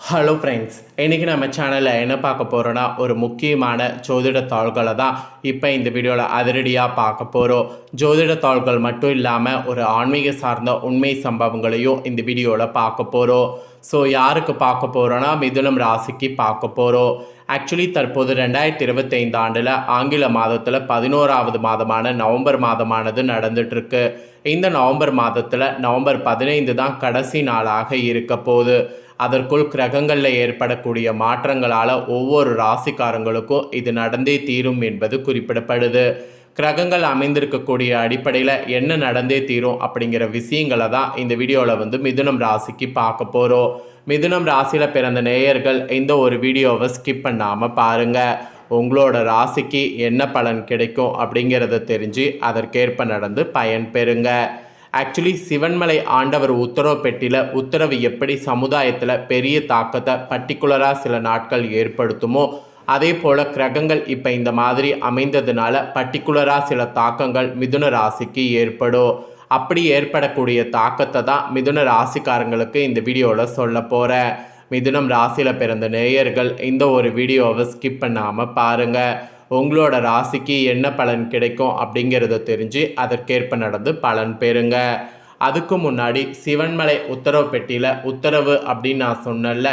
Hello friends இன்றைக்கி நம்ம சேனலில் என்ன பார்க்க போகிறோன்னா ஒரு முக்கியமான ஜோதிட தாள்களை தான் இப்போ இந்த வீடியோவில் அதிரடியாக பார்க்க போகிறோம் ஜோதிட தாள்கள் மட்டும் இல்லாமல் ஒரு ஆன்மீக சார்ந்த உண்மை சம்பவங்களையும் இந்த வீடியோவில் பார்க்க போகிறோம் ஸோ யாருக்கு பார்க்க போகிறோன்னா மிதுனம் ராசிக்கு பார்க்க போகிறோம் ஆக்சுவலி தற்போது ரெண்டாயிரத்தி இருபத்தைந்து ஆண்டில் ஆங்கில மாதத்தில் பதினோராவது மாதமான நவம்பர் மாதமானது நடந்துகிட்ருக்கு இந்த நவம்பர் மாதத்தில் நவம்பர் பதினைந்து தான் கடைசி நாளாக இருக்க போகுது. அதற்குள் கிரகங்களில் ஏற்படக்கூடிய மாற்றங்களால் ஒவ்வொரு ராசிக்காரங்களுக்கும் இது நடந்தே தீரும் என்பது குறிப்பிடப்படுது. கிரகங்கள் அமைந்திருக்கக்கூடிய அடிப்படையில் என்ன நடந்தே தீரும் அப்படிங்கிற விஷயங்களை தான் இந்த வீடியோவில் வந்து மிதுனம் ராசிக்கு பார்க்க போகிறோம் மிதுனம் ராசியில் பிறந்த நேயர்கள் இந்த ஒரு வீடியோவை ஸ்கிப் பண்ணாமல் பாருங்கள் உங்களோட ராசிக்கு என்ன பலன் கிடைக்கும் அப்படிங்கிறத தெரிஞ்சு அதற்கேற்ப நடந்து பயன் பெறுங்கள் ஆக்சுவலி சிவன்மலை ஆண்டவர் உத்தரவு பெட்டியில் உத்தரவு எப்படி சமுதாயத்தில் பெரிய தாக்கத்தை பர்டிகுலராக சில நாட்கள் ஏற்படுத்துமோ அதே போல் கிரகங்கள் இப்போ இந்த மாதிரி அமைந்ததுனால பர்டிகுலராக சில தாக்கங்கள் மிதுன ராசிக்கு ஏற்படும். அப்படி ஏற்படக்கூடிய தாக்கத்தை தான் மிதுன ராசிக்காரங்களுக்கு இந்த வீடியோவில் சொல்ல போகிறேன் மிதுனம் ராசியில் பிறந்த நேயர்கள் இந்த ஒரு வீடியோவை ஸ்கிப் பண்ணாமல் பாருங்கள் உங்களோட ராசிக்கு என்ன பலன் கிடைக்கும் அப்படிங்கிறத தெரிஞ்சு அதற்கேற்ப நடந்து பலன் பெறுங்க. அதுக்கு முன்னாடி சிவன்மலை உத்தரவு பெட்டியில் உத்தரவு அப்படின்னு நான் சொன்னல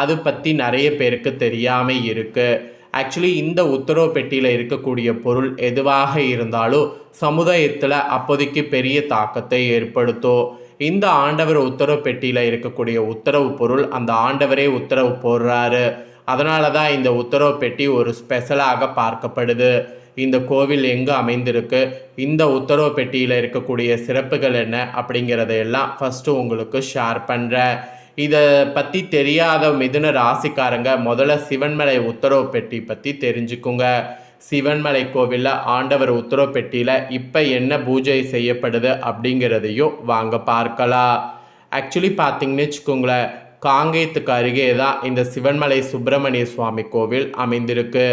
அது பற்றி நிறைய பேருக்கு தெரியாமல் இருக்குது ஆக்சுவலி இந்த உத்தரவு பெட்டியில் இருக்கக்கூடிய பொருள் எதுவாக இருந்தாலும் சமுதாயத்தில் அப்போதைக்கு பெரிய தாக்கத்தை ஏற்படுத்தும். இந்த ஆண்டவர் உத்தரவு பெட்டியில் இருக்கக்கூடிய உத்தரவு பொருள் அந்த ஆண்டவரே உத்தரவு போடுறாரு. அதனால தான் இந்த உத்தரவு பெட்டி ஒரு ஸ்பெஷலாக பார்க்கப்படுது. இந்த கோவில் எங்கே அமைந்திருக்கு? இந்த உத்தரவு பெட்டியில் இருக்கக்கூடிய சிறப்புகள் என்ன? அப்படிங்கிறதையெல்லாம் ஃபஸ்ட்டு உங்களுக்கு ஷேர் பண்ணுறேன் இதை பற்றி தெரியாத மிதுன ராசிக்காரங்க முதல்ல சிவன்மலை உத்தரவு பெட்டி பற்றி தெரிஞ்சுக்குங்க. சிவன்மலை கோவிலில் ஆண்டவர் உத்தரவு பெட்டியில் இப்போ என்ன பூஜை செய்யப்படுது அப்படிங்கிறதையும் வாங்க பார்க்கலாம். ஆக்சுவலி பார்த்தீங்கன்னு வச்சுக்கோங்களேன் காங்கேயத்துக்கு அருகே தான் இந்த சிவன்மலை சுப்பிரமணிய சுவாமி கோவில் அமைந்திருக்கு.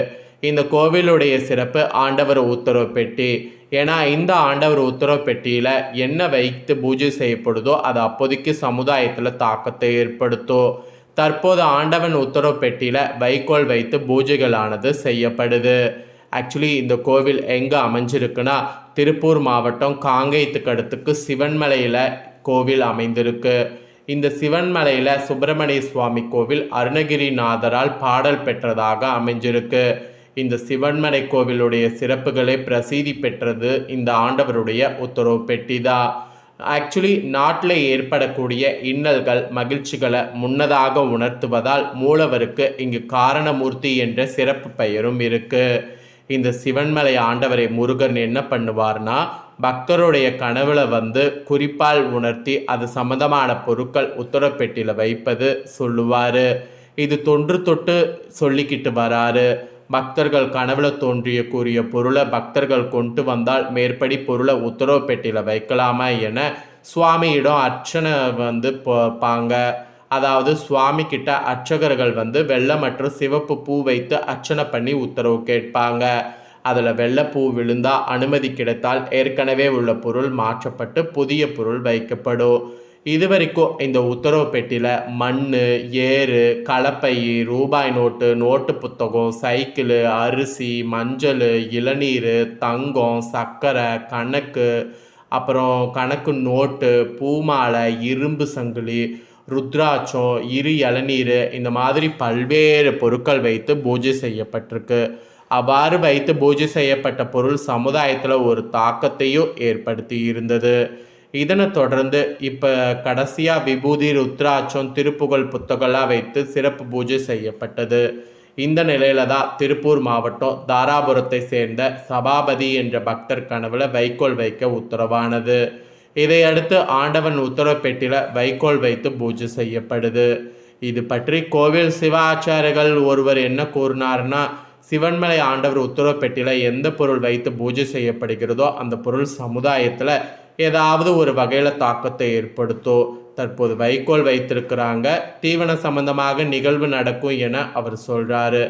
இந்த கோவிலுடைய சிறப்பு ஆண்டவர் உத்தரவு பெட்டி. ஏன்னா இந்த ஆண்டவர் உத்தரவு பெட்டியில் என்ன வைத்து பூஜை செய்யப்படுதோ அது அப்போதைக்கு சமுதாயத்தில் தாக்கத்தை ஏற்படுத்தும். தற்போது ஆண்டவன் உத்தரவு பெட்டியில் வைக்கோல் வைத்து பூஜைகளானது செய்யப்படுது. ஆக்சுவலி இந்த கோவில் எங்கே அமைஞ்சிருக்குன்னா திருப்பூர் மாவட்டம் காங்கேயத்துக்கு அடுத்துக்கு சிவன்மலையில் கோவில் அமைந்திருக்கு. இந்த சிவன்மலையில் சுப்பிரமணிய சுவாமி கோவில் அருணகிரிநாதரால் பாடல் பெற்றதாக அமைஞ்சிருக்கு. இந்த சிவன்மலை கோவிலுடைய சிறப்புகளை பிரசித்தி பெற்றது இந்த ஆண்டவருடைய உத்தரவு பெட்டிதா. ஆக்சுவலி நாட்டில் ஏற்படக்கூடிய இன்னல்கள் மகிழ்ச்சிகளை முன்னதாக உணர்த்துவதால் மூலவருக்கு இங்கு காரணமூர்த்தி என்ற சிறப்பு பெயரும் இருக்குது இந்த சிவன்மலை ஆண்டவரை முருகன் என்ன பண்ணுவார்னா பக்தருடைய கனவுல வந்து குறிப்பால் உணர்த்தி அது சம்மந்தமான பொருட்கள் உத்தரப்பெட்டியில் வைப்பது சொல்லுவார். இது தொன்று தொட்டு சொல்லிக்கிட்டு வராரு. பக்தர்கள் கனவுல தோன்றிய கூறிய பொருளை பக்தர்கள் கொண்டு வந்தால் மேற்படி பொருளை உத்தரவு பெட்டியில் வைக்கலாமா என சுவாமியிடம் அர்ச்சனை வந்து பாங்க. அதாவது சுவாமி கிட்ட அர்ச்சகர்கள் வந்து வெள்ளை மற்றும் சிவப்பு பூ வைத்து அர்ச்சனை பண்ணி உத்தரவு கேட்பாங்க. அதில் வெள்ளைப்பூ விழுந்தால் அனுமதி கிடைத்தால் ஏற்கனவே உள்ள பொருள் மாற்றப்பட்டு புதிய பொருள் வைக்கப்படும். இது வரைக்கும் இந்த உத்தரவு பெட்டியில் மண் ஏறு கலப்பை ரூபாய் நோட்டு நோட்டு புத்தகம் சைக்கிள் அரிசி மஞ்சள் இளநீர் தங்கம் சர்க்கரை கணக்கு அப்புறம் கணக்கு நோட்டு பூமாலை இரும்பு சங்கிலி ருத்ராட்சம் இரு இளநீர் இந்த மாதிரி பல்வேறு பொருட்கள் வைத்து பூஜை செய்யப்பட்டிருக்கு. அவ்வாறு வைத்து பூஜை செய்யப்பட்ட பொருள் சமுதாயத்தில் ஒரு தாக்கத்தையும் ஏற்படுத்தி இருந்தது இதனை தொடர்ந்து இப்போ கடைசியாக விபூதி ருத்ராட்சம் திருப்புகழ் புத்தகம்லாம் வைத்து சிறப்பு பூஜை செய்யப்பட்டது. இந்த நிலையில தான் திருப்பூர் மாவட்டம் தாராபுரத்தை சேர்ந்த சபாபதி என்ற பக்தர் கனவுல வைக்கோல் வைக்க உத்தரவானது. இதையடுத்து ஆண்டவன் உத்தரவு வைக்கோல் வைத்து பூஜை செய்யப்படுது. இது பற்றி கோவில் சிவாச்சாரியர்கள் ஒருவர் என்ன கூறினார்னா சிவன்மலை ஆண்டவர் உத்தரவு பெட்டியில் எந்த பொருள் வைத்து பூஜை செய்யப்படுகிறதோ அந்த பொருள் சமுதாயத்தில் ஏதாவது ஒரு வகையில் தாக்கத்தை ஏற்படுத்தும் தற்போது வைக்கோல் வைத்திருக்கிறாங்க. தீவன சம்பந்தமாக நிகழ்வு நடக்கும் என அவர் சொல்கிறாரு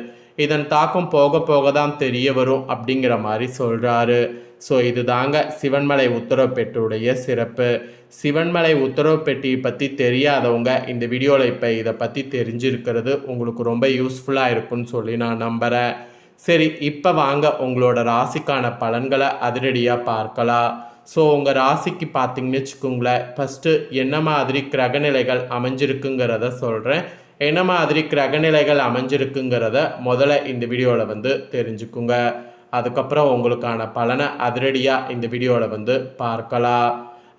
இதன் தாக்கம் போக போக தான் தெரிய வரும் அப்படிங்கிற மாதிரி சொல்கிறாரு ஸோ இது தாங்க சிவன்மலை உத்தரவு பெட்டியுடைய சிறப்பு. சிவன்மலை உத்தரவு பெட்டியை பற்றி தெரியாதவங்க இந்த வீடியோவில் இப்போ இதை பற்றி தெரிஞ்சிருக்கிறது உங்களுக்கு ரொம்ப யூஸ்ஃபுல்லாக இருக்கும்னு சொல்லி நான் நம்புகிறேன் சரி இப்போ வாங்க உங்களோட ராசிக்கான பலன்களை அதிரடியாக பார்க்கலாம். ஸோ உங்கள் ராசிக்கு பார்த்தீங்கன்னு வச்சுக்கோங்களேன். ஃபஸ்ட்டு என்ன மாதிரி கிரகநிலைகள் அமைஞ்சிருக்குங்கிறத சொல்கிறேன் என்ன மாதிரி கிரகநிலைகள் அமைஞ்சிருக்குங்கிறத முதல்ல இந்த வீடியோவில் வந்து தெரிஞ்சுக்குங்க. அதுக்கப்புறம் உங்களுக்கான பலனை அதிரடியாக இந்த வீடியோவில் வந்து பார்க்கலாம்.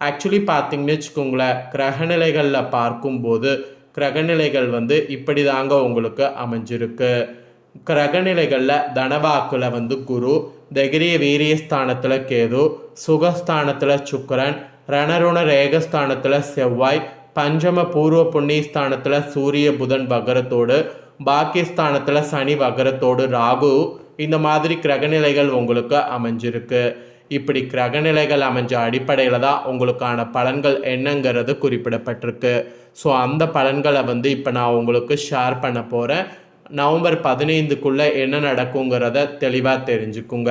ஆக்சுவலி பார்த்தீங்கன்னு வச்சுக்கோங்களேன் கிரகநிலைகளில் பார்க்கும்போது கிரகநிலைகள் வந்து இப்படி தாங்க உங்களுக்கு அமைஞ்சிருக்கு. கிரகநிலைகளில் தனவாக்கில் வந்து குரு தகிரிய வீரியஸ்தானத்தில் கேது சுகஸ்தானத்தில் சுக்கரன் ரணருண ரேகஸ்தானத்தில் செவ்வாய் பஞ்சம பூர்வ புண்ணியஸ்தானத்தில் சூரிய புதன் வகரத்தோடு பாக்கியஸ்தானத்தில் சனி வகரத்தோடு ராகு இந்த மாதிரி கிரகநிலைகள் உங்களுக்கு அமைஞ்சிருக்கு. இப்படி கிரகநிலைகள் அமைஞ்ச அடிப்படையில் தான் உங்களுக்கான பலன்கள் என்னங்கிறது குறிப்பிடப்பட்டிருக்கு. ஸோ அந்த பலன்களை வந்து இப்போ நான் உங்களுக்கு ஷேர் பண்ண போகிறேன் நவம்பர் பதினைந்துக்குள்ளே என்ன நடக்குங்கிறத தெளிவாக தெரிஞ்சுக்குங்க.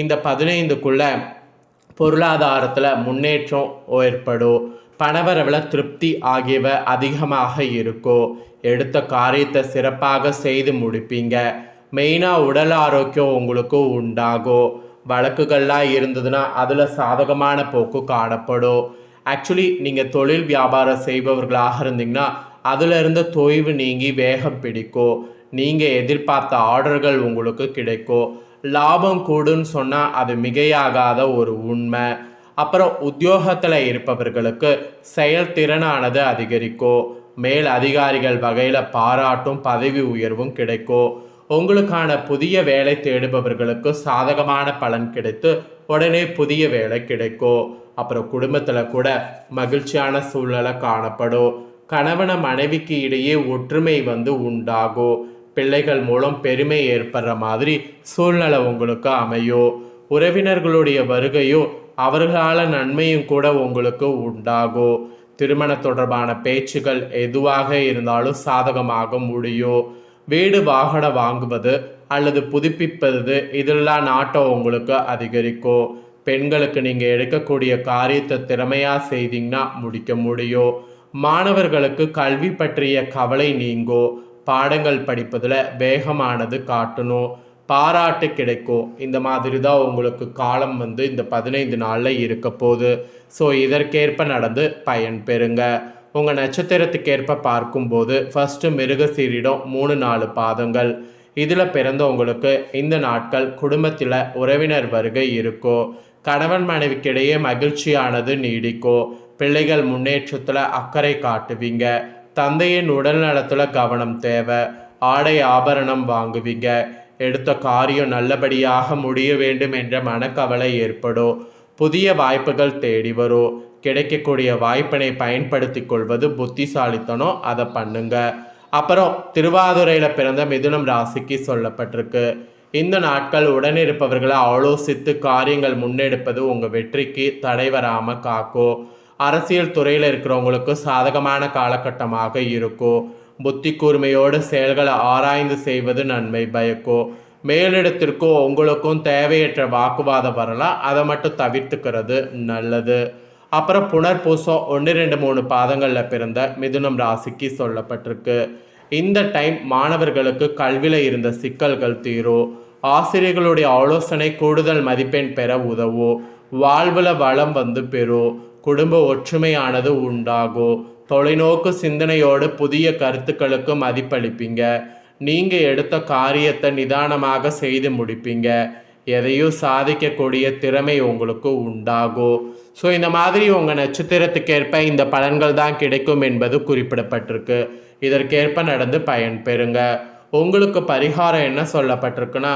இந்த பதினைந்துக்குள்ளே பொருளாதாரத்தில் முன்னேற்றம் ஏற்படும். பணவரவில் திருப்தி ஆகியவை அதிகமாக இருக்கும். எடுத்த காரியத்தை சிறப்பாக செய்து முடிப்பீங்க. மெயினாக உடல் ஆரோக்கியம் உங்களுக்கு உண்டாகும். வழக்குகள்லாம் இருந்ததுன்னா அதில் சாதகமான போக்கு காணப்படும். ஆக்சுவலி நீங்கள் தொழில் வியாபாரம் செய்பவர்களாக இருந்தீங்கன்னா அதிலிருந்து தொய்வு நீங்கி வேகம் பிடிக்கும். நீங்கள் எதிர்பார்த்த ஆர்டர்கள் உங்களுக்கு கிடைக்கும். லாபம் கூடுன்னு சொன்னால் அது மிகையாகாத ஒரு உண்மை. அப்புறம் உத்தியோகத்தில் இருப்பவர்களுக்கு செயல்திறனானது அதிகரிக்கும் மேல் அதிகாரிகள் வகையில் பாராட்டும் பதவி உயர்வும் கிடைக்கும் உங்களுக்கான புதிய வேலை தேடுபவர்களுக்கு சாதகமான பலன் கிடைத்து உடனே புதிய வேலை கிடைக்கும் அப்புறம் குடும்பத்தில் கூட மகிழ்ச்சியான சூழ்நிலை காணப்படும். கணவன மனைவிக்கு இடையே ஒற்றுமை வந்து உண்டாகும் பிள்ளைகள் மூலம் பெருமை ஏற்படுற மாதிரி சூழ்நிலை உங்களுக்கு அமையும் உறவினர்களுடைய வருகையும் அவர்களால் நன்மையும் கூட உங்களுக்கு உண்டாகும் திருமண தொடர்பான பேச்சுகள் எதுவாக இருந்தாலும் சாதகமாக முடியும் வீடு வாகனம் வாங்குவது அல்லது புதுப்பிப்பது இதெல்லாம் நாட்டம் உங்களுக்கு அதிகரிக்கும் பெண்களுக்கு நீங்கள் எடுக்கக்கூடிய காரியத்தை திறமையாக செய்தீங்கன்னா முடிக்க முடியும் மாணவர்களுக்கு கல்வி பற்றிய கவலை நீங்கும் பாடங்கள் படிப்பதில் வேகமானது காட்டணும். பாராட்டு கிடைக்கும். இந்த மாதிரி தான் உங்களுக்கு காலம் வந்து இந்த பதினைந்து நாளில் இருக்க போகுது. ஸோ இதற்கேற்ப நடந்து பயன் பெறுங்க. உங்கள் நட்சத்திரத்துக்கேற்ப பார்க்கும்போது ஃபஸ்ட்டு மிருகசீரிடம் மூணு நாலு பாதங்கள். இதில் பிறந்தவங்களுக்கு இந்த நாட்கள் குடும்பத்தில் உறவினர் வருகை இருக்கும் கணவன் மனைவிக்கிடையே மகிழ்ச்சியானது நீடிக்கும் பிள்ளைகள் முன்னேற்றத்தில் அக்கறை காட்டுவீங்க. தந்தையின் உடல் நலத்தில் கவனம் தேவை. ஆடை ஆபரணம் வாங்குவீங்க. எடுத்த காரியம் நல்லபடியாக முடிய வேண்டும் என்ற மனக்கவலை ஏற்படும். புதிய வாய்ப்புகள் தேடி வரும். கிடைக்கக்கூடிய வாய்ப்பினை பயன்படுத்தி கொள்வது புத்திசாலித்தனம். அதை பண்ணுங்க. அப்புறம் திருவாதுரையில் பிறந்த மிதுனம் ராசிக்கு சொல்லப்பட்டிருக்கு. இந்த நாட்கள் உடனிருப்பவர்களை ஆலோசித்து காரியங்கள் முன்னெடுப்பது உங்கள் வெற்றிக்கு தடை வராமல் காக்கும். அரசியல் துறையில் இருக்கிறவங்களுக்கு சாதகமான காலகட்டமாக இருக்கும் புத்தி கூர்மையோடு செயல்களை ஆராய்ந்து செய்வது நன்மை பயக்கோ. மேலிடத்திற்கும் உங்களுக்கும் தேவையற்ற வாக்குவாதம் வரலாம். அதை மட்டும் தவிர்த்துக்கிறது நல்லது. அப்புறம் புனர்பூசம் ஒன்று ரெண்டு மூணு பாதங்களில் பிறந்த மிதுனம் ராசிக்கு சொல்லப்பட்டிருக்கு. இந்த டைம் மாணவர்களுக்கு கல்வியில் இருந்த சிக்கல்கள் தீரும் ஆசிரியர்களுடைய ஆலோசனை கூடுதல் மதிப்பெண் பெற உதவும் வாழ்வில் வளம் வந்து பெறும் குடும்ப ஒற்றுமையானது உண்டாகும் தொலைநோக்கு சிந்தனையோடு புதிய கருத்துக்களுக்கு மதிப்பளிப்பீங்க. நீங்கள் எடுத்த காரியத்தை நிதானமாக செய்து முடிப்பீங்க. எதையும் சாதிக்கக்கூடிய திறமை உங்களுக்கு உண்டாகும் ஸோ இந்த மாதிரி உங்கள் நட்சத்திரத்துக்கேற்ப இந்த பலன்கள் தான் கிடைக்கும் என்பது குறிப்பிடப்பட்டிருக்கு. இதற்கேற்ப நடந்து பயன் பெறுங்க. உங்களுக்கு பரிகாரம் என்ன சொல்லப்பட்டிருக்குன்னா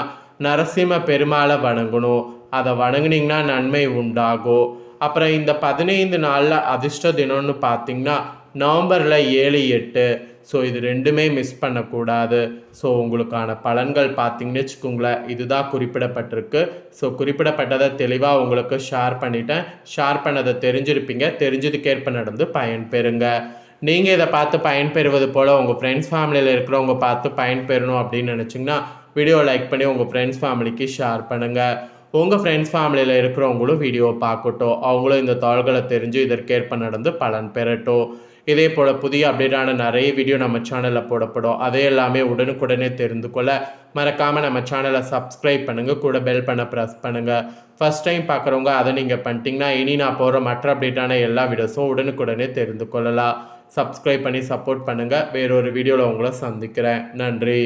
நரசிம்ம பெருமாளை வணங்கணும். அதை வணங்குனீங்கன்னா நன்மை உண்டாகும் அப்புறம் இந்த பதினைந்து நாளில் அதிர்ஷ்ட தினம்னு பார்த்தீங்கன்னா நவம்பரில் ஏழு எட்டு. ஸோ இது ரெண்டுமே மிஸ் பண்ணக்கூடாது. ஸோ உங்களுக்கான பலன்கள் பார்த்தீங்கன்னு வச்சுக்கோங்களேன் இதுதான் குறிப்பிடப்பட்டிருக்கு. ஸோ குறிப்பிடப்பட்டதை தெளிவாக உங்களுக்கு ஷேர் பண்ணிட்டேன். ஷேர் பண்ணதை தெரிஞ்சிருப்பீங்க. தெரிஞ்சதுக்கேற்ப நடந்து பயன் பெறுங்க. நீங்கள் இதை பார்த்து பயன்பெறுவது போல் உங்கள் ஃப்ரெண்ட்ஸ் ஃபேமிலியில் இருக்கிறவங்க பார்த்து பயன்பெறணும் அப்படின்னு நினச்சிங்கன்னா வீடியோ லைக் பண்ணி உங்கள் ஃப்ரெண்ட்ஸ் ஃபேமிலிக்கு ஷேர் பண்ணுங்கள் உங்கள் ஃப்ரெண்ட்ஸ் ஃபேமிலியில் இருக்கிறவங்களும் வீடியோ பார்க்கட்டும். அவங்களும் இந்த தாள்களை தெரிஞ்சு இதற்கேற்ப நடந்து பலன் பெறட்டும். இதே போல் புதிய அப்டேட்டான நிறைய வீடியோ நம்ம சேனலில் போடப்படும். அதே எல்லாமே உடனுக்குடனே தெரிந்து கொள்ள மறக்காமல் நம்ம சேனலை சப்ஸ்கிரைப் பண்ணுங்கள் கூட பெல் பண்ண ப்ரெஸ் பண்ணுங்கள் ஃபஸ்ட் டைம் பார்க்குறவங்க அதை நீங்கள் பண்ணிட்டீங்கன்னா இனி நான் போகிற மற்ற அப்டேட்டான எல்லா வீடியோஸும் உடனுக்குடனே தெரிந்து கொள்ளலாம். சப்ஸ்கிரைப் பண்ணி சப்போர்ட் பண்ணுங்கள் வேறொரு வீடியோவில் உங்களை சந்திக்கிறேன். நன்றி.